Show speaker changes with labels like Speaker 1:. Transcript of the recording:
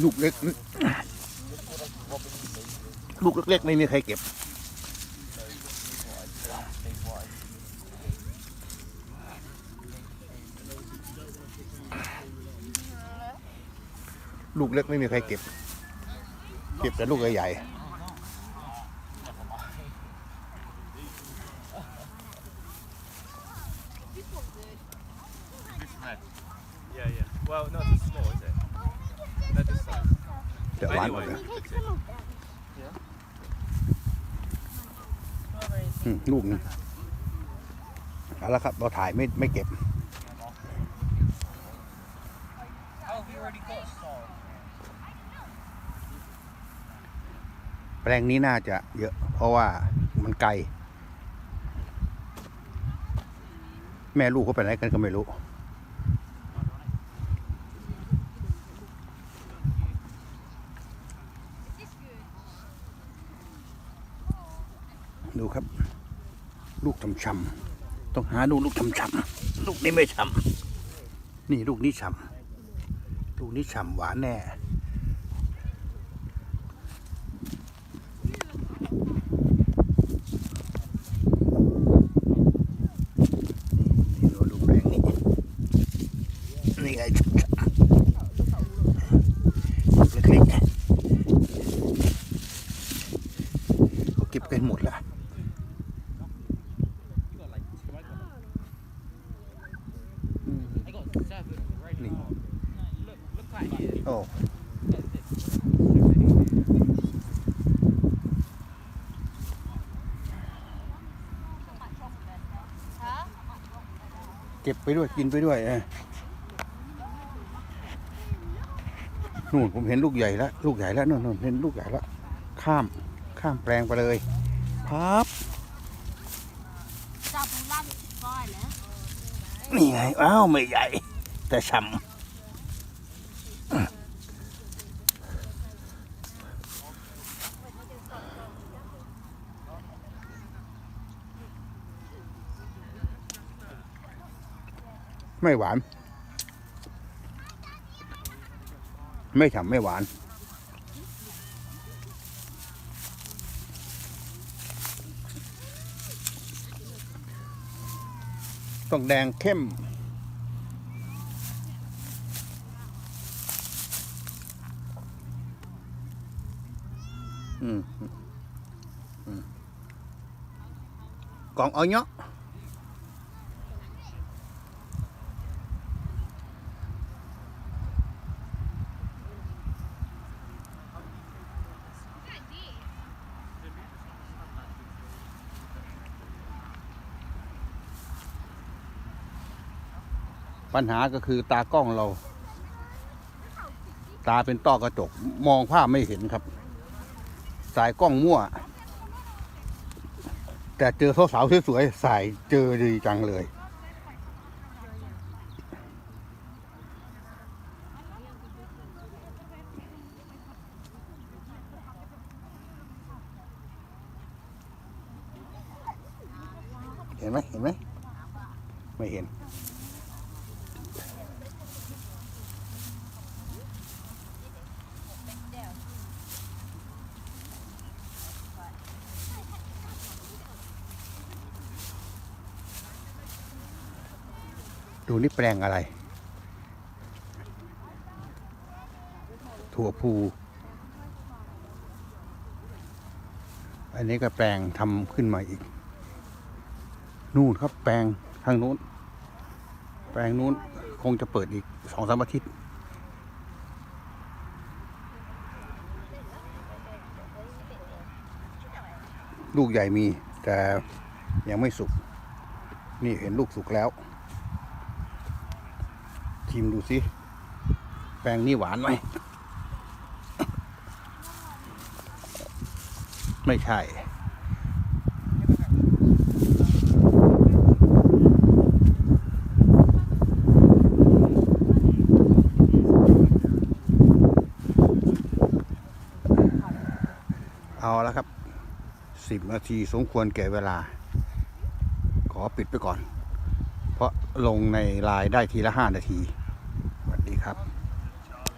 Speaker 1: ลูกเล็ก ลูกเล็กๆไม่มีใครเก็บ ลูกเล็กไม่มีใครเก็บ เก็บแต่ลูกใหญ่
Speaker 2: Yeah, yeah. Well, not as small, is it? Not this size.
Speaker 1: ๆแต่หวานหมด
Speaker 2: Anyway,
Speaker 1: เลย
Speaker 2: that's it.
Speaker 1: อืมลูกหนึงเอาละครับเราถ่ายไม่ไม่เก็บแปลงนี้น่าจะเยอะ เพราะว่ามันไกล แม่ลูกเขาไปไหนกันก็ไม่รู้ ดูครับ ลูกช่ำๆต้องหาดูลูกช่ำๆลูกนี้ไม่ช่ำนี่ลูกนี้ช่ำลูกนี้ฉ่ำหวานแน่นี่ดูดูแปลงนี้นี่ไงช่ำๆลูกเล็กๆเขาเก็บกันหมดแล้ว
Speaker 3: seven already.
Speaker 1: Neat.
Speaker 3: Look, look at here.
Speaker 1: โอ้เก็บไปด้วยกินไปด้วยเออนู่นผมเห็นลูกใหญ่แล้ว ลูกใหญ่แล้วนู่นนู่นเห็นลูกใหญ่แล้ว ข้าม ข้ามแปลงไปเลยพับ
Speaker 4: จับลั่นก้อยแล้ว
Speaker 1: นี่ไง อ้าว ไม่ใหญ่ แต่ฉ่ำไม่หวาน ไม่ฉ่ำไม่หวานต้องแดงเข้ม อืมอืมกล่องเอาเนาะปัญหาก็คือตากล้องเรา ตาเป็นต้อกระจก มองภาพไม่เห็นครับ สายกล้องมั่ว แต่เจอสาวๆสวยๆสายเจอดีจังเลย เห็นไหมเห็นไหมไม่เห็น ดูนี่แปลงอะไร ถั่วพู อันนี้ก็แปลงทำขึ้นมาอีก นู่นครับแปลงทางนู้น แปลงนู้นคงจะเปิดอีกสองสามอาทิตย์ลูกใหญ่มีแต่ยังไม่สุก นี่เห็นลูกสุกแล้ว ชิมดูสิ แปลงนี่หวานไหม ไม่ใช่ เอาแล้วครับ สิบนาทีสมควรแก่เวลา ขอปิดไปก่อน เพราะลงในไลน์ได้ทีละห้านาที ครับ